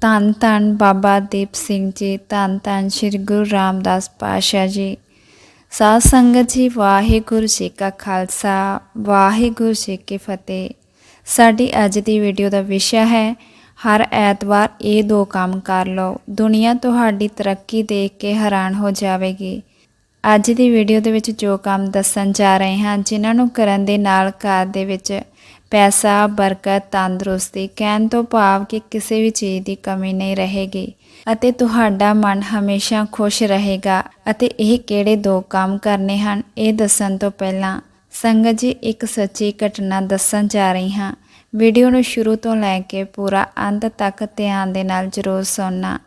ਧੰਨ ਧੰਨ ਬਾਬਾ ਦੀਪ ਸਿੰਘ ਜੀ, ਧੰਨ ਧੰਨ ਸ੍ਰੀ ਗੁਰੂ ਰਾਮਦਾਸ ਪਾਤਸ਼ਾਹ ਜੀ। ਸਾਧ ਸੰਗਤ ਜੀ, ਵਾਹਿਗੁਰੂ ਜੀ ਕਾ ਖਾਲਸਾ, ਵਾਹਿਗੁਰੂ ਜੀ ਕੀ ਫਤਿਹ। ਸਾਡੀ ਅੱਜ ਦੀ ਵੀਡੀਓ ਦਾ ਵਿਸ਼ਾ ਹੈ, ਹਰ ਐਤਵਾਰ ਇਹ ਦੋ ਕੰਮ ਕਰ ਲਓ। ਦੁਨੀਆ ਤੁਹਾਡੀ ਤਰੱਕੀ ਦੇਖ ਕੇ ਹੈਰਾਨ ਹੋ ਜਾਵੇਗੀ। ਅੱਜ ਦੀ ਵੀਡੀਓ ਦੇ ਵਿੱਚ ਜੋ ਕੰਮ ਦੱਸਣ ਜਾ ਰਹੇ ਹਾਂ, ਜਿਨ੍ਹਾਂ ਨੂੰ ਕਰਨ ਦੇ ਨਾਲ ਘਰ ਦੇ ਵਿੱਚ ਪੈਸਾ, ਬਰਕਤ, ਤੰਦਰੁਸਤੀ ਕਹਿਣ ਤੋਂ ਭਾਵ ਕਿ ਕਿਸੇ ਵੀ ਚੀਜ਼ ਦੀ ਕਮੀ ਨਹੀਂ ਰਹੇਗੀ ਅਤੇ ਤੁਹਾਡਾ ਮਨ ਹਮੇਸ਼ਾ ਖੁਸ਼ ਰਹੇਗਾ। ਅਤੇ ਇਹ ਕਿਹੜੇ ਦੋ ਕੰਮ ਕਰਨੇ ਹਨ, ਇਹ ਦੱਸਣ ਤੋਂ ਪਹਿਲਾਂ ਸੰਗਤ ਜੀ ਇੱਕ ਸੱਚੀ ਘਟਨਾ ਦੱਸਣ ਜਾ ਰਹੀ ਹਾਂ। ਵੀਡੀਓ ਨੂੰ ਸ਼ੁਰੂ ਤੋਂ ਲੈ ਕੇ ਪੂਰਾ ਅੰਤ ਤੱਕ ਧਿਆਨ ਦੇ ਨਾਲ ਜ਼ਰੂਰ ਸੁਣਨਾ।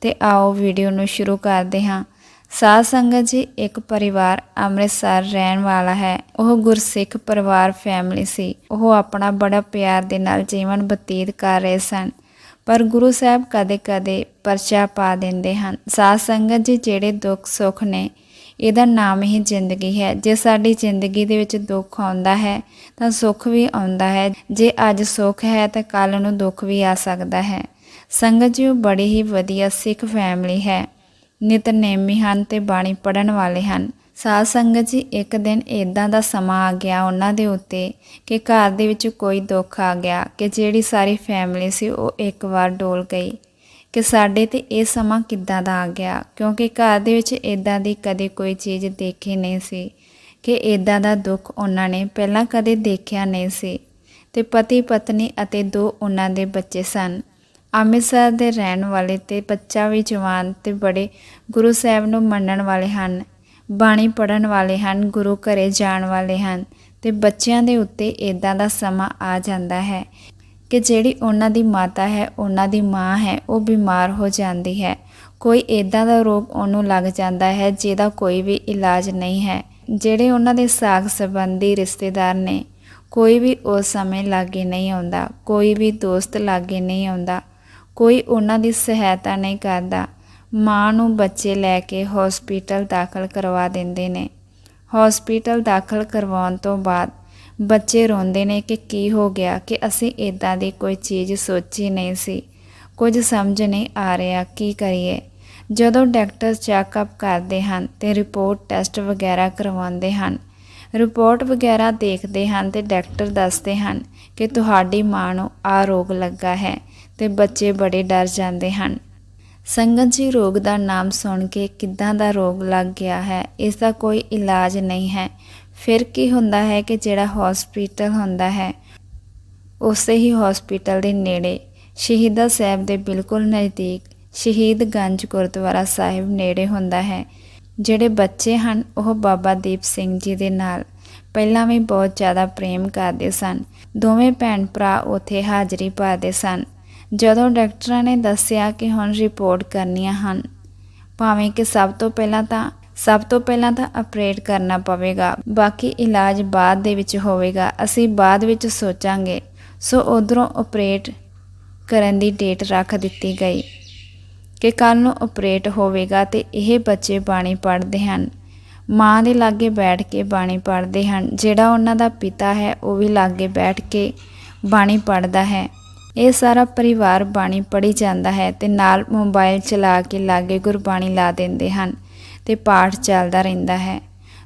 ਤੇ ਆਓ ਵੀਡੀਓ ਨੂੰ ਸ਼ੁਰੂ ਕਰਦੇ ਹਾਂ। ਸਾਧ ਸੰਗਤ ਜੀ, ਇੱਕ ਪਰਿਵਾਰ ਅੰਮ੍ਰਿਤਸਰ ਰਹਿਣ ਵਾਲਾ ਹੈ। ਉਹ ਗੁਰਸਿੱਖ ਪਰਿਵਾਰ ਫੈਮਿਲੀ ਸੀ। ਉਹ ਆਪਣਾ ਬੜਾ ਪਿਆਰ ਦੇ ਨਾਲ ਜੀਵਨ ਬਤੀਤ ਕਰ ਰਹੇ ਸਨ। ਪਰ ਗੁਰੂ ਸਾਹਿਬ ਕਦੇ-ਕਦੇ ਪਰਚਾ ਪਾ ਦਿੰਦੇ ਹਨ। ਸਾਧ ਸੰਗਤ ਜੀ, ਜਿਹੜੇ ਦੁੱਖ ਸੁੱਖ ਨੇ, ਇਹਦਾ ਨਾਮ ਹੀ ਜ਼ਿੰਦਗੀ ਹੈ। ਜੇ ਸਾਡੀ ਜ਼ਿੰਦਗੀ ਦੇ ਵਿੱਚ ਦੁੱਖ ਆਉਂਦਾ ਹੈ, ਤਾਂ ਸੁੱਖ ਵੀ ਆਉਂਦਾ ਹੈ। ਜੇ ਅੱਜ ਸੁੱਖ ਹੈ, ਤਾਂ ਕੱਲ ਨੂੰ ਦੁੱਖ ਵੀ ਆ ਸਕਦਾ ਹੈ। ਸੰਗਤ ਜੀ, ਉਹ ਬੜੀ ਹੀ ਵਧੀਆ ਸਿੱਖ ਫੈਮਿਲੀ ਹੈ। ਨਿਤਨੇਮੀ ਹਨ ਤੇ ਬਾਣੀ ਪੜਨ ਵਾਲੇ ਹਨ। ਸਾਧ ਸੰਗਤ ਜੀ, ਇੱਕ ਦਿਨ ਇਦਾਂ ਦਾ ਸਮਾਂ ਆ ਗਿਆ ਉਹਨਾਂ ਦੇ ਉੱਤੇ ਕਿ ਘਰ ਦੇ ਵਿੱਚ ਕੋਈ ਦੁੱਖ ਆ ਗਿਆ ਕਿ ਜਿਹੜੀ ਸਾਰੀ ਫੈਮਿਲੀ ਸੀ ਉਹ ਇੱਕ ਵਾਰ ਡੋਲ ਗਈ ਕਿ ਸਾਡੇ ਤੇ ਇਹ ਸਮਾਂ ਕਿੱਦਾਂ ਦਾ ਆ ਗਿਆ। ਕਿਉਂਕਿ ਘਰ ਦੇ ਵਿੱਚ ਇਦਾਂ ਦੀ ਕਦੇ ਕੋਈ ਚੀਜ਼ ਦੇਖੀ ਨਹੀਂ ਸੀ ਕਿ ਇਦਾਂ ਦਾ ਦੁੱਖ ਉਹਨਾਂ ਨੇ ਪਹਿਲਾਂ ਕਦੇ ਦੇਖਿਆ ਨਹੀਂ ਸੀ ਤੇ ਪਤੀ ਪਤਨੀ ਅਤੇ ਦੋ ਉਹਨਾਂ ਦੇ ਬੱਚੇ ਸਨ। ਅੰਮ੍ਰਿਤਸਰ ਦੇ ਰਹਿਣ ਵਾਲੇ ਤੇ ਬੱਚਾ ਵੀ ਜਵਾਨ ਤੇ ਬੜੇ ਗੁਰੂ ਸਾਹਿਬ ਨੂੰ ਮੰਨਣ ਵਾਲੇ ਹਨ, ਬਾਣੀ ਪੜਨ ਵਾਲੇ ਹਨ, ਗੁਰੂ ਘਰੇ ਜਾਣ ਵਾਲੇ ਹਨ ਤੇ ਬੱਚਿਆਂ ਦੇ ਉੱਤੇ ਇਦਾਂ ਦਾ ਸਮਾਂ ਆ ਜਾਂਦਾ ਹੈ ਕਿ ਜਿਹੜੀ ਉਹਨਾਂ ਦੀ ਮਾਤਾ ਹੈ, ਉਹਨਾਂ ਦੀ ਮਾਂ ਹੈ, ਉਹ ਬਿਮਾਰ ਹੋ ਜਾਂਦੀ ਹੈ। ਕੋਈ ਇਦਾਂ ਦਾ ਰੋਗ ਉਹਨੂੰ ਲੱਗ ਜਾਂਦਾ ਹੈ ਜਿਹਦਾ ਕੋਈ ਵੀ ਇਲਾਜ ਨਹੀਂ ਹੈ, ਜਿਹੜੇ ਉਹਨਾਂ ਦੇ ਸਾਗ ਸੰਬੰਧੀ ਰਿਸ਼ਤੇਦਾਰ ਨੇ। ਕੋਈ ਵੀ ਉਸ ਸਮੇਂ ਲਾਗੇ ਨਹੀਂ ਆਉਂਦਾ, ਕੋਈ ਵੀ ਦੋਸਤ ਲਾਗੇ ਨਹੀਂ ਆਉਂਦਾ। ਕੋਈ ਉਹਨਾਂ ਦੀ ਸਹਾਇਤਾ ਨਹੀਂ ਕਰਦਾ। ਮਾਂ ਨੂੰ ਬੱਚੇ ਲੈ ਕੇ ਹਸਪੀਟਲ ਦਾਖਲ ਕਰਵਾ ਦਿੰਦੇ ਨੇ। ਹਸਪੀਟਲ ਦਾਖਲ ਕਰਵਾਉਣ ਤੋਂ ਬਾਅਦ ਬੱਚੇ ਰੋਂਦੇ ਨੇ ਕਿ ਕੀ ਹੋ ਗਿਆ, ਕਿ ਅਸੀਂ ਇਦਾਂ ਦੀ ਕੋਈ ਚੀਜ਼ ਸੋਚੀ ਨਹੀਂ ਸੀ। ਕੁਝ ਸਮਝ ਨਹੀਂ ਆ ਰਿਹਾ, ਕੀ ਕਰੀਏ? ਜਦੋਂ ਡਾਕਟਰ ਚੈੱਕਅਪ ਕਰਦੇ ਹਨ ਤੇ ਰਿਪੋਰਟ ਟੈਸਟ ਵਗੈਰਾ ਕਰਵਾਉਂਦੇ ਹਨ ਰਿਪੋਰਟ ਵਗੈਰਾ ਦੇਖਦੇ ਹਨ ਤੇ ਡਾਕਟਰ ਦੱਸਦੇ ਹਨ ਕਿ ਤੁਹਾਡੀ ਮਾਂ ਨੂੰ ਆ ਰੋਗ ਲੱਗਾ ਹੈ। ਤੇ ਬੱਚੇ ਬੜੇ ਡਰ ਜਾਂਦੇ ਹਨ। ਸੰਗਤ ਜੀ ਰੋਗ ਦਾ ਨਾਮ ਸੁਣ ਕੇ ਕਿੱਦਾਂ ਦਾ ਰੋਗ ਲੱਗ ਗਿਆ ਹੈ, ਇਸ ਦਾ ਕੋਈ ਇਲਾਜ ਨਹੀਂ ਹੈ। ਫਿਰ ਕੀ ਹੁੰਦਾ ਹੈ ਕਿ ਜਿਹੜਾ ਹਸਪੀਟਲ ਹੁੰਦਾ ਹੈ, ਉਸੇ ਹੀ ਹਸਪੀਟਲ ਦੇ ਨੇੜੇ, ਸ਼ਹੀਦਾ ਸਾਹਿਬ ਦੇ ਬਿਲਕੁਲ ਨਜ਼ਦੀਕ ਸ਼ਹੀਦਗੰਜ ਗੁਰਦੁਆਰਾ ਸਾਹਿਬ ਨੇੜੇ ਹੁੰਦਾ ਹੈ, ਜਿਹੜੇ ਬੱਚੇ ਹਨ, ਉਹ ਬਾਬਾ ਦੀਪ ਸਿੰਘ ਜੀ ਦੇ ਨਾਲ ਪਹਿਲਾਂ ਵੀ ਬਹੁਤ ਜ਼ਿਆਦਾ ਪ੍ਰੇਮ ਕਰਦੇ ਸਨ। ਦੋਵੇਂ ਭੈਣ ਭਰਾ ਉੱਥੇ ਹਾਜ਼ਰੀ ਭਰਦੇ ਸਨ। ਜਦੋਂ ਡਾਕਟਰਾਂ ਨੇ ਦੱਸਿਆ ਕਿ ਹੁਣ ਰਿਪੋਰਟ ਕਰਨੀਆਂ ਹਨ, ਭਾਵੇਂ ਕਿ ਸਭ ਤੋਂ ਪਹਿਲਾਂ ਤਾਂ, ਸਭ ਤੋਂ ਪਹਿਲਾਂ ਤਾਂ ਆਪਰੇਟ ਕਰਨਾ ਪਵੇਗਾ, ਬਾਕੀ ਇਲਾਜ ਬਾਅਦ ਦੇ ਵਿੱਚ ਹੋਵੇਗਾ, ਅਸੀਂ ਬਾਅਦ ਵਿੱਚ ਸੋਚਾਂਗੇ। ਸੋ ਉਧਰੋਂ ਆਪਰੇਟ ਕਰਨ ਦੀ ਡੇਟ ਰੱਖ ਦਿੱਤੀ ਗਈ ਕਿ ਕੱਲ ਨੂੰ ਆਪਰੇਟ ਹੋਵੇਗਾ ਤੇ ਇਹ ਬੱਚੇ ਬਾਣੀ ਪੜ੍ਹਦੇ ਹਨ। ਮਾਂ ਦੇ ਲਾਗੇ ਬੈਠ ਕੇ ਬਾਣੀ ਪੜ੍ਹਦੇ ਹਨ, ਜਿਹੜਾ ਉਹਨਾਂ ਦਾ ਪਿਤਾ ਹੈ, ਉਹ ਵੀ ਲਾਗੇ ਬੈਠ ਕੇ ਬਾਣੀ ਪੜ੍ਹਦਾ ਹੈ। ਇਹ ਸਾਰਾ ਪਰਿਵਾਰ ਬਾਣੀ ਪੜ੍ਹੀ ਜਾਂਦਾ ਹੈ ਤੇ ਨਾਲ ਮੋਬਾਈਲ ਚਲਾ ਕੇ ਲਾਗੇ ਗੁਰਬਾਣੀ ਲਾ ਦਿੰਦੇ ਹਨ ਤੇ ਪਾਠ ਚੱਲਦਾ ਰਹਿੰਦਾ ਹੈ।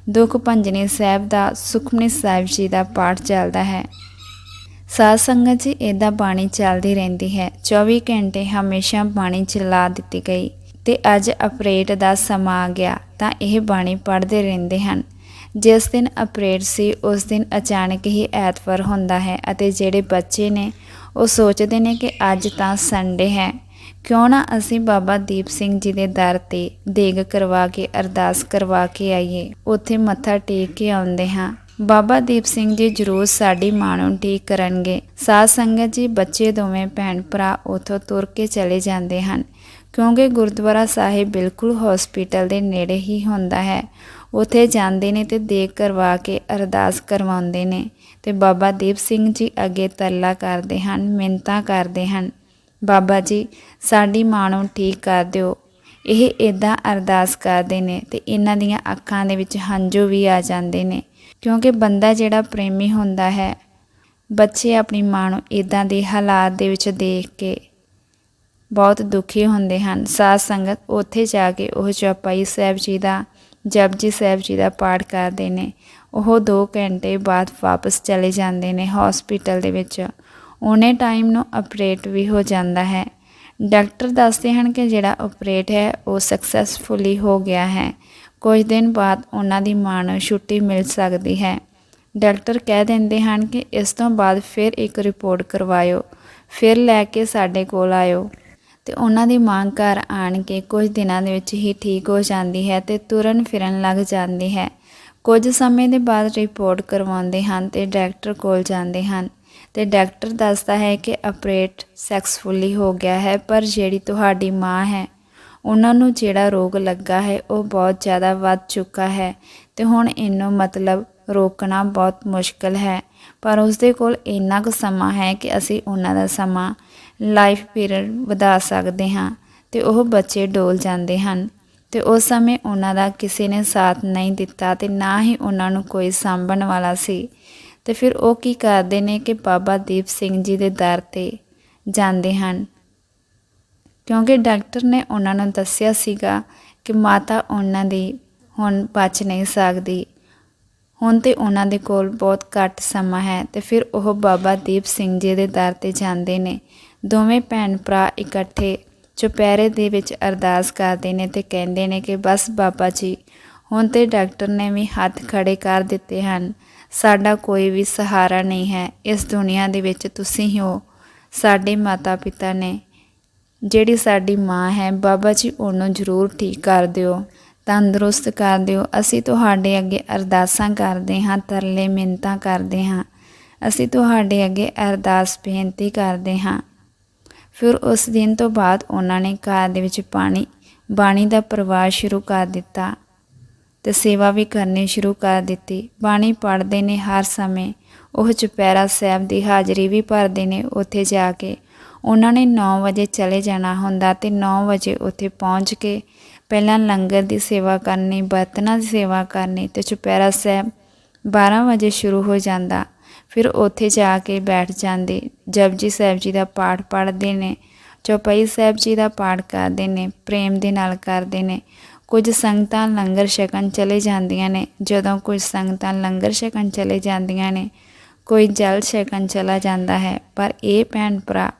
ਦੁੱਖ ਭੰਜਨੀ ਸਾਹਿਬ ਦਾ ਸੁਖਮਨੀ ਸਾਹਿਬ ਜੀ ਦਾ ਪਾਠ ਚੱਲਦਾ ਹੈ। ਸਾਧ ਸੰਗਤ ਜੀ ਇਹਦਾ ਬਾਣੀ ਚੱਲਦੀ ਰਹਿੰਦੀ ਹੈ। 24 ਘੰਟੇ ਹਮੇਸ਼ਾ ਬਾਣੀ ਚਲਾ ਦਿੱਤੀ ਗਈ ਤੇ ਅੱਜ ਅਪਰੇਟ ਦਾ ਸਮਾਂ ਆ ਗਿਆ ਤਾਂ ਇਹ ਬਾਣੀ ਪੜ੍ਹਦੇ ਰਹਿੰਦੇ ਹਨ। ਜਿਸ ਦਿਨ ਅਪਰੇਟ ਸੀ, ਉਸ ਦਿਨ ਅਚਾਨਕ ਹੀ ਐਤਵਾਰ ਹੁੰਦਾ ਹੈ ਅਤੇ ਜਿਹੜੇ ਬੱਚੇ ਨੇ ਉਹ ਸੋਚਦੇ ਨੇ ਕਿ ਅੱਜ ਤਾਂ ਸੰਡੇ ਹੈ। ਕਿਉਂ ਨਾ ਅਸੀਂ ਬਾਬਾ ਦੀਪ ਸਿੰਘ ਜੀ ਦੇ ਦਰ ਤੇ ਦੇਗ ਕਰਵਾ ਕੇ, ਅਰਦਾਸ ਕਰਵਾ ਕੇ ਆਈਏ। ਉੱਥੇ ਮੱਥਾ ਟੇਕ ਕੇ ਆਉਂਦੇ ਹਾਂ। ਬਾਬਾ ਦੀਪ ਸਿੰਘ ਜੀ ਜਰੂਰ ਸਾਡੀ ਮਾਂ ਨੂੰ ਠੀਕ ਕਰਨਗੇ। ਸਾਧ ਸੰਗਤ ਜੀ, ਬੱਚੇ ਦੋਵੇਂ ਭੈਣ ਭਰਾ ਉਥੋਂ ਤੁਰ ਕੇ ਚਲੇ ਜਾਂਦੇ ਹਨ। ਕਿਉਂਕਿ ਗੁਰਦੁਆਰਾ ਸਾਹਿਬ ਬਿਲਕੁਲ ਹਸਪੀਟਲ ਦੇ ਨੇੜੇ ਹੀ ਹੁੰਦਾ ਹੈ। ਉਥੇ ਜਾਂਦੇ ਨੇ ਤੇ ਦੇਗ ਕਰਵਾ ਕੇ ਅਰਦਾਸ ਕਰਵਾਉਂਦੇ ਨੇ। ਤੇ ਬਾਬਾ ਦੀਪ ਸਿੰਘ ਜੀ ਅੱਗੇ ਤਰਲਾ ਕਰਦੇ ਹਨ ਮਿੰਤਾ ਕਰਦੇ ਹਨ। ਬਾਬਾ ਜੀ, ਸਾਡੀ ਮਾਂ ਨੂੰ ਠੀਕ ਕਰ ਦਿਓ। ਇਹ ਇਦਾਂ ਅਰਦਾਸ ਕਰਦੇ ਨੇ ਤੇ ਇਹਨਾਂ ਦੀਆਂ ਅੱਖਾਂ ਦੇ ਵਿੱਚ ਹੰਝੂ ਵੀ ਆ ਜਾਂਦੇ ਨੇ। ਕਿਉਂਕਿ ਬੰਦਾ ਜਿਹੜਾ ਪ੍ਰੇਮੀ ਹੁੰਦਾ ਹੈ, ਬੱਚੇ ਆਪਣੀ ਮਾਂ ਨੂੰ ਇਦਾਂ ਦੇ ਹਾਲਾਤ ਦੇ ਵਿੱਚ ਦੇਖ ਕੇ ਬਹੁਤ ਦੁਖੀ ਹੁੰਦੇ ਹਨ। ਸਾਧ ਸੰਗਤ ਉੱਥੇ ਜਾ ਕੇ ਉਹ ਚੌਪਾਈ ਸਾਹਿਬ ਜੀ ਦਾ, ਜਪਜੀ ਸਾਹਿਬ ਜੀ ਦਾ ਪਾਠ ਕਰਦੇ ਨੇ। ਉਹ 2 ਘੰਟੇ ਬਾਅਦ ਵਾਪਸ ਚਲੇ ਜਾਂਦੇ ਨੇ ਹਸਪੀਟਲ ਦੇ ਵਿੱਚ। ਉਹਨੇ ਟਾਈਮ ਨੂੰ ਆਪਰੇਟ ਵੀ ਹੋ ਜਾਂਦਾ ਹੈ। ਡਾਕਟਰ ਦੱਸਦੇ ਹਨ ਕਿ ਜਿਹੜਾ ਆਪਰੇਟ ਹੈ, ਉਹ ਸਕਸੈਸਫੁਲੀ ਹੋ ਗਿਆ ਹੈ। ਕੁਝ ਦਿਨ ਬਾਅਦ ਉਹਨਾਂ ਦੀ ਮਾਂ ਨੂੰ ਛੁੱਟੀ ਮਿਲ ਸਕਦੀ ਹੈ। ਡਾਕਟਰ ਕਹਿ ਦਿੰਦੇ ਹਨ ਕਿ ਇਸ ਤੋਂ ਬਾਅਦ ਫਿਰ ਇੱਕ ਰਿਪੋਰਟ ਕਰਵਾਇਓ। ਫਿਰ ਲੈ ਕੇ ਸਾਡੇ ਕੋਲ ਆਇਓ। ਤੇ ਉਹਨਾਂ ਦੀ ਮਾਂ ਘਰ ਆਣ ਕੇ ਕੁਝ ਦਿਨਾਂ ਦੇ ਵਿੱਚ ਹੀ ਠੀਕ ਹੋ ਜਾਂਦੀ ਹੈ ਤੇ ਤੁਰਨ ਫਿਰਨ ਲੱਗ ਜਾਂਦੀ ਹੈ। ਕੁਝ ਸਮੇਂ ਦੇ ਬਾਅਦ ਰਿਪੋਰਟ ਕਰਵਾਉਂਦੇ ਹਨ ਤੇ ਡਾਕਟਰ ਕੋਲ ਜਾਂਦੇ ਹਨ। ਤੇ ਡਾਕਟਰ ਦੱਸਦਾ ਹੈ ਕਿ ਆਪਰੇਟ ਸਕਸੈਸਫੁਲੀ ਹੋ ਗਿਆ ਹੈ, ਪਰ ਜਿਹੜੀ ਤੁਹਾਡੀ ਮਾਂ ਹੈ, ਉਹਨਾਂ ਨੂੰ ਜਿਹੜਾ ਰੋਗ ਲੱਗਾ ਹੈ, ਉਹ ਬਹੁਤ ਜ਼ਿਆਦਾ ਵੱਧ ਚੁੱਕਾ ਹੈ। ਤੇ ਹੁਣ ਇਹਨੂੰ ਮਤਲਬ ਰੋਕਣਾ ਬਹੁਤ ਮੁਸ਼ਕਲ ਹੈ। ਪਰ ਉਸਦੇ ਕੋਲ ਇੰਨਾ ਕੁ ਸਮਾਂ ਹੈ ਕਿ ਅਸੀਂ ਉਹਨਾਂ ਦਾ ਸਮਾਂ ਲਾਈਫ ਪੀਰੀਅਡ ਵਧਾ ਸਕਦੇ ਹਾਂ ਤੇ ਉਹ ਬੱਚੇ ਡੋਲ ਜਾਂਦੇ ਹਨ। ਤੇ ਉਸ ਸਮੇਂ ਉਹਨਾਂ ਦਾ ਕਿਸੇ ਨੇ ਸਾਥ ਨਹੀਂ ਦਿੱਤਾ ਤੇ ਨਾ ਹੀ ਉਹਨਾਂ ਨੂੰ ਕੋਈ ਸਾਂਭਣ ਵਾਲਾ ਸੀ। ਤੇ ਫਿਰ ਉਹ ਕੀ ਕਰਦੇ ਨੇ ਕਿ ਬਾਬਾ ਦੀਪ ਸਿੰਘ ਜੀ ਦੇ ਦਰ ਤੇ ਜਾਂਦੇ ਹਨ। ਕਿਉਂਕਿ ਡਾਕਟਰ ਨੇ ਉਹਨਾਂ ਨੂੰ ਦੱਸਿਆ ਸੀਗਾ ਕਿ ਮਾਤਾ ਉਹਨਾਂ ਦੀ ਹੁਣ ਬਚ ਨਹੀਂ ਸਕਦੀ। ਹੁਣ ਤੇ ਉਹਨਾਂ ਦੇ ਕੋਲ ਬਹੁਤ ਘੱਟ ਸਮਾਂ ਹੈ ਤੇ ਫਿਰ ਉਹ ਬਾਬਾ ਦੀਪ ਸਿੰਘ ਜੀ ਦੇ ਦਰ ਤੇ ਜਾਂਦੇ ਨੇ। ਦੋਵੇਂ ਭੈਣ ਭਰਾ ਇਕੱਠੇ ਚੁਪਹਿਰੇ ਦੇ ਵਿੱਚ ਅਰਦਾਸ ਕਰਦੇ ਨੇ ਤੇ ਕਹਿੰਦੇ ਨੇ ਕਿ ਬਸ ਬਾਬਾ ਜੀ, ਹੁਣ ਤੇ ਡਾਕਟਰ ਨੇ ਵੀ ਹੱਥ ਖੜੇ ਕਰ ਦਿੱਤੇ ਹਨ। ਸਾਡਾ ਕੋਈ ਵੀ ਸਹਾਰਾ ਨਹੀਂ ਹੈ। ਇਸ ਦੁਨੀਆ ਦੇ ਵਿੱਚ ਤੁਸੀਂ ਹੀ ਹੋ। ਸਾਡੇ ਮਾਤਾ ਪਿਤਾ ਨੇ ਜਿਹੜੀ ਸਾਡੀ ਮਾਂ ਹੈ, ਬਾਬਾ ਜੀ ਉਹਨੂੰ ਜ਼ਰੂਰ ਠੀਕ ਕਰ ਦਿਓ। ਤੰਦਰੁਸਤ ਕਰ ਦਿਓ। ਅਸੀਂ ਤੁਹਾਡੇ ਅੱਗੇ ਅਰਦਾਸਾਂ ਕਰਦੇ ਹਾਂ, ਤਰਲੇ ਮਿੰਤਾਂ ਕਰਦੇ ਹਾਂ। ਅਸੀਂ ਤੁਹਾਡੇ ਅੱਗੇ ਅਰਦਾਸ ਬੇਨਤੀ ਕਰਦੇ ਹਾਂ। ਫਿਰ ਉਸ ਦਿਨ ਤੋਂ ਬਾਅਦ ਉਹਨਾਂ ਨੇ ਘਰ ਦੇ ਵਿੱਚ ਪਾਣੀ, ਬਾਣੀ ਦਾ ਪ੍ਰਵਾਹ ਸ਼ੁਰੂ ਕਰ ਦਿੱਤਾ ਤੇ ਸੇਵਾ ਵੀ ਕਰਨੀ ਸ਼ੁਰੂ ਕਰ ਦਿੱਤੀ। ਬਾਣੀ ਪੜ੍ਹਦੇ ਨੇ ਹਰ ਸਮੇਂ। ਉਹ ਚੁਪਹਿਰਾ ਸਾਹਿਬ ਦੀ ਹਾਜ਼ਰੀ ਵੀ ਭਰਦੇ ਨੇ ਉੱਥੇ ਜਾ ਕੇ। ਉਹਨਾਂ ਨੇ 9 ਵਜੇ ਚਲੇ ਜਾਣਾ ਹੁੰਦਾ ਤੇ 9 ਵਜੇ ਉੱਥੇ ਪਹੁੰਚ ਕੇ ਪਹਿਲਾਂ ਲੰਗਰ ਦੀ ਸੇਵਾ ਕਰਨੀ, ਬਰਤਨਾਂ ਦੀ ਸੇਵਾ ਕਰਨੀ ਤੇ ਚੁਪਹਿਰਾ ਸਾਹਿਬ 12 ਵਜੇ ਸ਼ੁਰੂ ਹੋ ਜਾਂਦਾ। ਫਿਰ ਉੱਥੇ ਜਾ ਕੇ ਬੈਠ ਜਾਂਦੇ। ਜਪਜੀ ਸਾਹਿਬ ਜੀ ਦਾ ਪਾਠ ਪੜ੍ਹਦੇ ਨੇ, ਚੌਪਈ ਸਾਹਿਬ ਜੀ ਦਾ ਪਾਠ ਕਰਦੇ ਨੇ, ਪ੍ਰੇਮ ਦੇ ਨਾਲ ਕਰਦੇ ਨੇ। ਕੁਝ ਸੰਗਤਾਂ ਲੰਗਰ ਛਕਣ ਚਲੇ ਜਾਂਦੀਆਂ ਨੇ, ਜਦੋਂ ਕੁਝ ਸੰਗਤਾਂ ਲੰਗਰ ਛਕਣ ਚਲੇ ਜਾਂਦੀਆਂ ਨੇ, ਕੋਈ ਜਲ ਛਕਣ ਚਲਾ ਜਾਂਦਾ ਹੈ, ਪਰ ਇਹ ਭੈਣ ਭਰਾ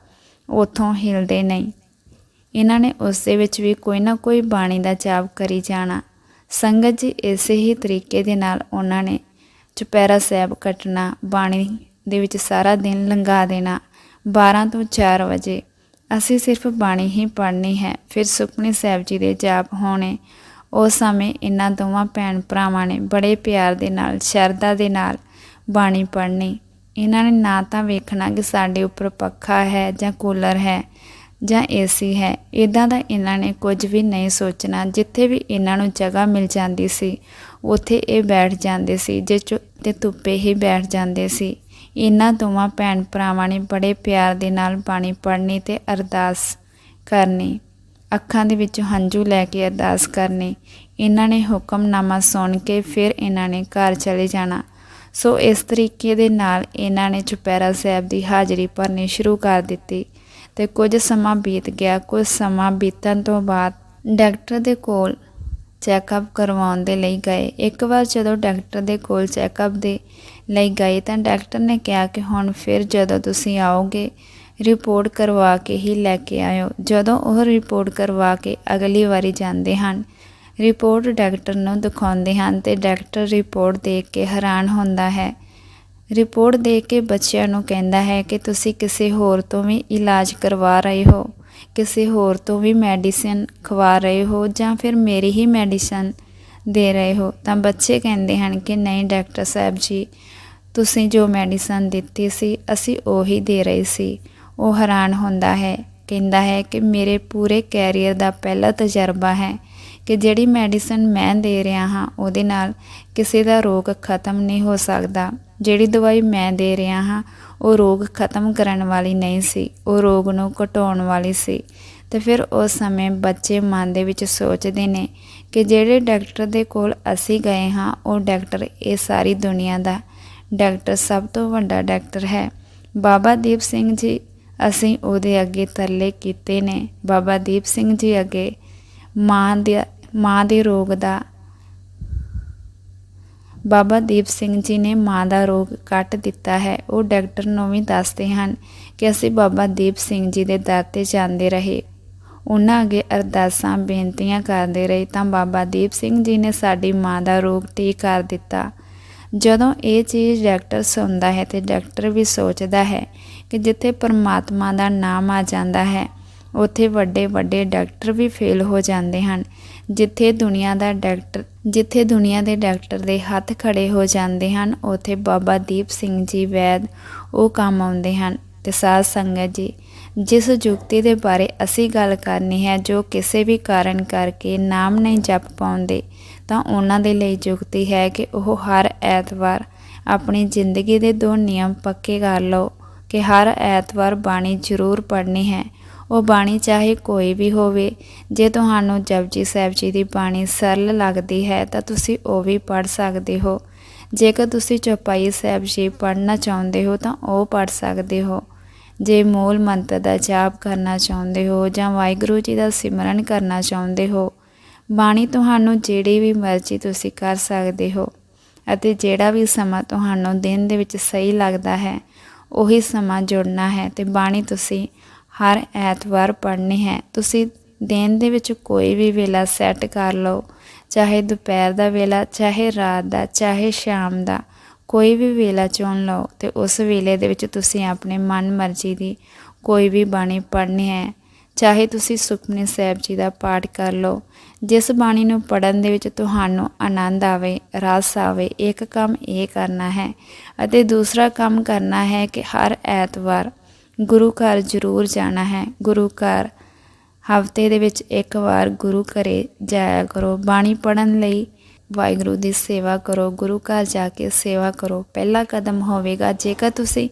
ਉਥੋਂ ਹਿਲਦੇ ਨਹੀਂ। ਇਹਨਾਂ ਨੇ ਉਸ ਦੇ ਵਿੱਚ ਵੀ ਕੋਈ ਨਾ ਕੋਈ ਬਾਣੀ ਦਾ ਜਾਪ ਕਰੀ ਜਾਣਾ। ਸੰਗਤ ਜੀ ਇਸੇ ਹੀ ਤਰੀਕੇ ਦੇ ਨਾਲ ਉਹਨਾਂ ਨੇ ਚੁਪਹਿਰਾ ਸਾਹਿਬ ਕੱਟਣਾ, ਬਾਣੀ ਦੇ ਵਿੱਚ ਸਾਰਾ ਦਿਨ ਲੰਘਾ ਦੇਣਾ 12 ਤੋਂ 4 ਵਜੇ। ਅਸੀਂ ਸਿਰਫ ਬਾਣੀ ਹੀ ਪੜ੍ਹਨੀ ਹੈ, ਫਿਰ ਸੁਖਮਨੀ ਸਾਹਿਬ ਜੀ ਦੇ ਜਾਪ ਹੋਣੇ। ਉਸ ਸਮੇਂ ਇਹਨਾਂ ਦੋਵਾਂ ਭੈਣ ਭਰਾਵਾਂ ਨੇ ਬੜੇ ਪਿਆਰ ਦੇ ਨਾਲ, ਸ਼ਰਧਾ ਦੇ ਨਾਲ ਬਾਣੀ ਪੜ੍ਹਨੀ। ਇਹਨਾਂ ਨੇ ਨਾ ਤਾਂ ਵੇਖਣਾ ਕਿ ਸਾਡੇ ਉੱਪਰ ਪੱਖਾ ਹੈ ਜਾਂ ਕੂਲਰ ਹੈ ਜਾਂ ਏਸੀ ਹੈ। ਇਦਾਂ ਦਾ ਇਹਨਾਂ ਨੇ ਕੁਝ ਵੀ ਨਹੀਂ ਸੋਚਣਾ, ਜਿੱਥੇ ਵੀ ਇਹਨਾਂ ਨੂੰ ਜਗ੍ਹਾ ਮਿਲ ਜਾਂਦੀ ਸੀ ਉੱਥੇ ਇਹ ਬੈਠ ਜਾਂਦੇ ਸੀ, ਜੇ ਚੁ- ਤੇ ਧੁੱਪੇ ਹੀ ਬੈਠ ਜਾਂਦੇ ਸੀ। ਇਹਨਾਂ ਦੋਵਾਂ ਭੈਣ ਭਰਾਵਾਂ ਨੇ ਬੜੇ ਪਿਆਰ ਦੇ ਨਾਲ ਬਾਣੀ ਪੜ੍ਹਨੀ ਤੇ ਅਰਦਾਸ ਕਰਨੀ, ਅੱਖਾਂ ਦੇ ਵਿੱਚੋਂ ਹੰਝੂ ਲੈ ਕੇ ਅਰਦਾਸ ਕਰਨੀ। ਇਹਨਾਂ ਨੇ ਹੁਕਮਨਾਮਾ ਸੁਣ ਕੇ ਫਿਰ ਇਹਨਾਂ ਨੇ ਘਰ ਚਲੇ ਜਾਣਾ। ਸੋ ਇਸ ਤਰੀਕੇ ਦੇ ਨਾਲ ਇਹਨਾਂ ਨੇ ਚੁਪੈਰਾ ਸਾਹਿਬ ਦੀ ਹਾਜ਼ਰੀ ਭਰਨੀ ਸ਼ੁਰੂ ਕਰ ਦਿੱਤੀ ਤੇ ਕੁਝ ਸਮਾਂ ਬੀਤ ਗਿਆ। ਕੁਝ ਸਮਾਂ ਬੀਤਣ ਤੋਂ ਬਾਅਦ ਡਾਕਟਰ ਦੇ ਕੋਲ ਚੈੱਕਅਪ ਕਰਵਾਉਣ ਦੇ ਲਈ ਗਏ। ਇੱਕ ਵਾਰ ਜਦੋਂ ਡਾਕਟਰ ਦੇ ਕੋਲ ਚੈੱਕਅਪ ਦੇ ਲਈ ਗਏ ਤਾਂ ਡਾਕਟਰ ਨੇ ਕਿਹਾ ਕਿ ਹੁਣ ਫਿਰ ਜਦੋਂ ਤੁਸੀਂ ਆਓਗੇ, ਰਿਪੋਰਟ ਕਰਵਾ ਕੇ ਹੀ ਲੈ ਕੇ ਆਇਓ। ਜਦੋਂ ਉਹ ਰਿਪੋਰਟ ਕਰਵਾ ਕੇ ਅਗਲੀ ਵਾਰੀ ਜਾਂਦੇ ਹਨ, ਰਿਪੋਰਟ ਡਾਕਟਰ ਨੂੰ ਦਿਖਾਉਂਦੇ ਹਨ ਤੇ ਡਾਕਟਰ ਰਿਪੋਰਟ ਦੇਖ ਕੇ ਹੈਰਾਨ ਹੁੰਦਾ ਹੈ। ਰਿਪੋਰਟ ਦੇਖ ਕੇ ਬੱਚਿਆਂ ਨੂੰ ਕਹਿੰਦਾ ਹੈ ਕਿ ਤੁਸੀਂ ਕਿਸੇ ਹੋਰ ਤੋਂ ਵੀ ਇਲਾਜ ਕਰਵਾ ਰਹੇ ਹੋ। ਕਿਸੇ ਹੋਰ ਤੋਂ ਵੀ ਮੈਡੀਸਿਨ ਖਵਾ ਰਹੇ ਹੋ ਜਾਂ ਫਿਰ ਮੇਰੀ ਹੀ ਮੈਡੀਸਨ ਦੇ ਰਹੇ ਹੋ, ਤਾਂ ਬੱਚੇ ਕਹਿੰਦੇ ਹਨ ਕਿ ਨਹੀਂ ਡਾਕਟਰ ਸਾਹਿਬ ਜੀ, ਤੁਸੀਂ ਜੋ ਮੈਡੀਸਨ ਦਿੱਤੀ ਸੀ, ਅਸੀਂ ਉਹੀ ਦੇ ਰਹੇ ਸੀ। ਉਹ ਹੈਰਾਨ ਹੁੰਦਾ ਹੈ, ਕਹਿੰਦਾ ਹੈ ਕਿ ਮੇਰੇ ਪੂਰੇ ਕੈਰੀਅਰ ਦਾ ਪਹਿਲਾ ਤਜਰਬਾ ਹੈ ਕਿ ਜਿਹੜੀ ਮੈਡੀਸਨ ਮੈਂ ਦੇ ਰਿਹਾ ਹਾਂ, ਉਹਦੇ ਨਾਲ ਕਿਸੇ ਦਾ ਰੋਗ ਖਤਮ ਨਹੀਂ ਹੋ ਸਕਦਾ। ਜਿਹੜੀ ਦਵਾਈ ਮੈਂ ਦੇ ਰਿਹਾ ਹਾਂ, ਉਹ ਰੋਗ ਖਤਮ ਕਰਨ ਵਾਲੀ ਨਹੀਂ ਸੀ, ਉਹ ਰੋਗ ਨੂੰ ਘਟਾਉਣ ਵਾਲੀ ਸੀ। ਤੇ ਫਿਰ ਉਸ ਸਮੇਂ ਬੱਚੇ ਮਨ ਦੇ ਵਿੱਚ ਸੋਚਦੇ ਨੇ ਕਿ ਜਿਹੜੇ ਡਾਕਟਰ ਦੇ ਕੋਲ ਅਸੀਂ ਗਏ ਹਾਂ, ਉਹ ਡਾਕਟਰ ਇਹ ਸਾਰੀ ਦੁਨੀਆ ਦਾ ਡਾਕਟਰ ਸਭ ਤੋਂ ਵੱਡਾ ਡਾਕਟਰ ਹੈ। ਬਾਬਾ ਦੀਪ ਸਿੰਘ ਜੀ, ਅਸੀਂ ਉਹਦੇ ਅੱਗੇ ਤਰਲੇ ਕੀਤੇ ਨੇ। ਬਾਬਾ ਦੀਪ ਸਿੰਘ ਜੀ ਅੱਗੇ ਮਾਂ ਦੇ ਮਾਂ ਦੇ ਰੋਗ ਦਾ। ਬਾਬਾ ਦੀਪ ਸਿੰਘ ਜੀ ਨੇ ਮਾਂ ਦਾ ਰੋਗ ਕੱਟ ਦਿੱਤਾ ਹੈ। ਉਹ ਡਾਕਟਰ ਨੂੰ ਵੀ ਦੱਸਦੇ ਹਨ ਕਿ ਅਸੀਂ ਬਾਬਾ ਦੀਪ ਸਿੰਘ ਜੀ ਦੇ ਦਰ ਤੇ ਜਾਂਦੇ ਰਹੇ। ਉਹਨਾਂ ਅੱਗੇ ਅਰਦਾਸਾਂ, ਬੇਨਤੀਆਂ ਕਰਦੇ ਰਹੇ ਤਾਂ ਬਾਬਾ ਦੀਪ ਸਿੰਘ ਜੀ ਨੇ ਸਾਡੀ ਮਾਂ ਦਾ ਰੋਗ ਠੀਕ ਕਰ ਦਿੱਤਾ। ਜਦੋਂ ਇਹ ਚੀਜ਼ ਡਾਕਟਰ ਸੁਣਦਾ ਹੈ ਤੇ ਡਾਕਟਰ ਵੀ ਸੋਚਦਾ ਹੈ ਕਿ ਜਿੱਥੇ ਪਰਮਾਤਮਾ ਦਾ ਨਾਮ ਆ ਜਾਂਦਾ ਹੈ ਉੱਥੇ ਵੱਡੇ ਵੱਡੇ ਡਾਕਟਰ ਵੀ ਫੇਲ ਹੋ ਜਾਂਦੇ ਹਨ, ਜਿੱਥੇ ਦੁਨੀਆ ਦਾ ਡਾਕਟਰ, ਜਿੱਥੇ ਦੁਨੀਆ ਦੇ ਡਾਕਟਰ ਦੇ ਹੱਥ ਖੜੇ ਹੋ ਜਾਂਦੇ ਹਨ, ਉੱਥੇ ਬਾਬਾ ਦੀਪ ਸਿੰਘ ਜੀ ਵੈਦ ਉਹ ਕੰਮ ਆਉਂਦੇ ਹਨ। ਤੇ ਸਾਧ ਸੰਗਤ ਜੀ, ਜਿਸ ਯੁਕਤੀ ਦੇ ਬਾਰੇ ਅਸੀਂ ਗੱਲ ਕਰਨੀ ਹੈ, ਜੋ ਕਿਸੇ ਵੀ ਕਾਰਨ ਕਰਕੇ ਨਾਮ ਨਹੀਂ ਜਪ ਪਾਉਂਦੇ, ਤਾਂ ਉਹਨਾਂ ਦੇ ਲਈ ਯੁਕਤੀ ਹੈ ਕਿ ਉਹ ਹਰ ਐਤਵਾਰ ਆਪਣੀ ਜ਼ਿੰਦਗੀ ਦੇ ਦੋ ਨਿਯਮ ਪੱਕੇ ਕਰ ਲਓ, ਕਿ ਹਰ ਐਤਵਾਰ ਬਾਣੀ ਜ਼ਰੂਰ ਪੜ੍ਹਨੀ ਹੈ। ਉਹ ਬਾਣੀ ਚਾਹੇ ਕੋਈ ਵੀ ਹੋਵੇ, ਜੇ ਤੁਹਾਨੂੰ ਜਪਜੀ ਸਾਹਿਬ ਜੀ ਦੀ ਬਾਣੀ ਸਰਲ ਲੱਗਦੀ ਹੈ ਤਾਂ ਤੁਸੀਂ ਉਹ ਵੀ ਪੜ੍ਹ ਸਕਦੇ ਹੋ। ਜੇਕਰ ਤੁਸੀਂ ਚੌਪਾਈ ਸਾਹਿਬ ਜੀ ਪੜ੍ਹਨਾ ਚਾਹੁੰਦੇ ਹੋ ਤਾਂ ਉਹ ਪੜ੍ਹ ਸਕਦੇ ਹੋ। ਜੇ ਮੂਲ ਮੰਤਰ ਦਾ ਜਾਪ ਕਰਨਾ ਚਾਹੁੰਦੇ ਹੋ ਜਾਂ ਵਾਹਿਗੁਰੂ ਜੀ ਦਾ ਸਿਮਰਨ ਕਰਨਾ ਚਾਹੁੰਦੇ ਹੋ, ਬਾਣੀ ਤੁਹਾਨੂੰ ਜਿਹੜੀ ਵੀ ਮਰਜ਼ੀ ਤੁਸੀਂ ਕਰ ਸਕਦੇ ਹੋ ਅਤੇ ਜਿਹੜਾ ਵੀ ਸਮਾਂ ਤੁਹਾਨੂੰ ਦਿਨ ਦੇ ਵਿੱਚ ਸਹੀ ਲੱਗਦਾ ਹੈ, ਉਹੀ ਸਮਾਂ ਜੁੜਨਾ ਹੈ ਤੇ ਬਾਣੀ ਤੁਸੀਂ ਹਰ ਐਤਵਾਰ ਪੜ੍ਹਨੀ ਹੈ। ਤੁਸੀਂ ਦਿਨ ਦੇ ਵਿੱਚ ਕੋਈ ਵੀ ਵੇਲਾ ਸੈੱਟ ਕਰ ਲਓ, ਚਾਹੇ ਦੁਪਹਿਰ ਦਾ ਵੇਲਾ, ਚਾਹੇ ਰਾਤ ਦਾ, ਚਾਹੇ ਸ਼ਾਮ ਦਾ। ਕੋਈ ਵੀ ਵੇਲਾ ਚੁਣ ਲਓ ਤੇ ਉਸ ਵੇਲੇ ਦੇ ਵਿੱਚ ਤੁਸੀਂ ਆਪਣੇ ਮਨ ਮਰਜ਼ੀ ਦੀ ਕੋਈ ਵੀ ਬਾਣੀ ਪੜ੍ਹਨੀ ਹੈ। ਚਾਹੇ ਤੁਸੀਂ ਸੁਖਮਨੀ ਸਾਹਿਬ ਜੀ ਦਾ ਪਾਠ ਕਰ ਲਓ, ਜਿਸ ਬਾਣੀ ਨੂੰ ਪੜਨ ਦੇ ਵਿੱਚ ਤੁਹਾਨੂੰ ਆਨੰਦ ਆਵੇ, ਰਸ ਆਵੇ, ਇੱਕ ਕੰਮ ਇਹ ਕਰਨਾ ਹੈ ਅਤੇ ਦੂਸਰਾ ਕੰਮ ਕਰਨਾ ਹੈ ਕਿ ਹਰ ਐਤਵਾਰ ਗੁਰੂ ਘਰ ਜ਼ਰੂਰ ਜਾਣਾ ਹੈ। ਗੁਰੂ ਘਰ ਹਫ਼ਤੇ ਦੇ ਵਿੱਚ ਇੱਕ ਵਾਰ ਗੁਰੂ ਘਰੇ ਜਾਇਆ ਕਰੋ। ਬਾਣੀ ਪੜਨ ਲਈ ਵਾਹਿਗੁਰੂ ਦੀ ਸੇਵਾ ਕਰੋ। ਗੁਰੂ ਘਰ ਜਾ ਕੇ ਸੇਵਾ ਕਰੋ। ਪਹਿਲਾ ਕਦਮ ਹੋਵੇਗਾ, ਜੇਕਰ ਤੁਸੀਂ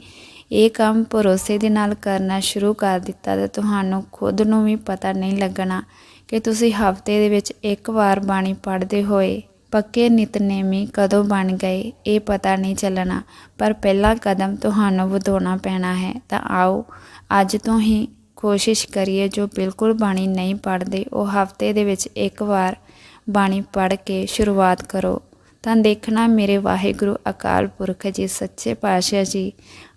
ਇਹ ਕੰਮ ਭਰੋਸੇ ਦੇ ਨਾਲ ਕਰਨਾ ਸ਼ੁਰੂ ਕਰ ਦਿੱਤਾ ਤਾਂ ਤੁਹਾਨੂੰ ਖੁਦ ਨੂੰ ਵੀ ਪਤਾ ਨਹੀਂ ਲੱਗਣਾ ਕਿ ਤੁਸੀਂ ਹਫ਼ਤੇ ਦੇ ਵਿੱਚ ਇੱਕ ਵਾਰ ਬਾਣੀ ਪੜ੍ਹਦੇ ਹੋਏ ਪੱਕੇ ਨਿਤਨੇਮੀ ਕਦੋਂ ਬਣ ਗਏ, ਇਹ ਪਤਾ ਨਹੀਂ ਚੱਲਣਾ। ਪਰ ਪਹਿਲਾ ਕਦਮ ਤੁਹਾਨੂੰ ਵਧਾਉਣਾ ਪੈਣਾ ਹੈ। ਤਾਂ ਆਓ, ਅੱਜ ਤੋਂ ਹੀ ਕੋਸ਼ਿਸ਼ ਕਰੀਏ ਜੋ ਬਿਲਕੁਲ ਬਾਣੀ ਨਹੀਂ ਪੜ੍ਹਦੇ, ਉਹ ਹਫ਼ਤੇ ਦੇ ਵਿੱਚ ਇੱਕ ਵਾਰ ਬਾਣੀ ਪੜ੍ਹ ਕੇ ਸ਼ੁਰੂਆਤ ਕਰੋ। ਤਾਂ ਦੇਖਣਾ ਮੇਰੇ ਵਾਹਿਗੁਰੂ ਅਕਾਲ ਪੁਰਖ ਜੀ, ਸੱਚੇ ਪਾਤਸ਼ਾਹ ਜੀ,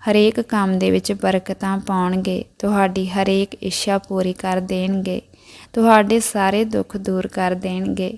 ਹਰੇਕ ਕੰਮ ਦੇ ਵਿੱਚ ਬਰਕਤਾਂ ਪਾਉਣਗੇ, ਤੁਹਾਡੀ ਹਰੇਕ ਇੱਛਾ ਪੂਰੀ ਕਰ ਦੇਣਗੇ, ਤੁਹਾਡੇ ਸਾਰੇ ਦੁੱਖ ਦੂਰ ਕਰ ਦੇਣਗੇ।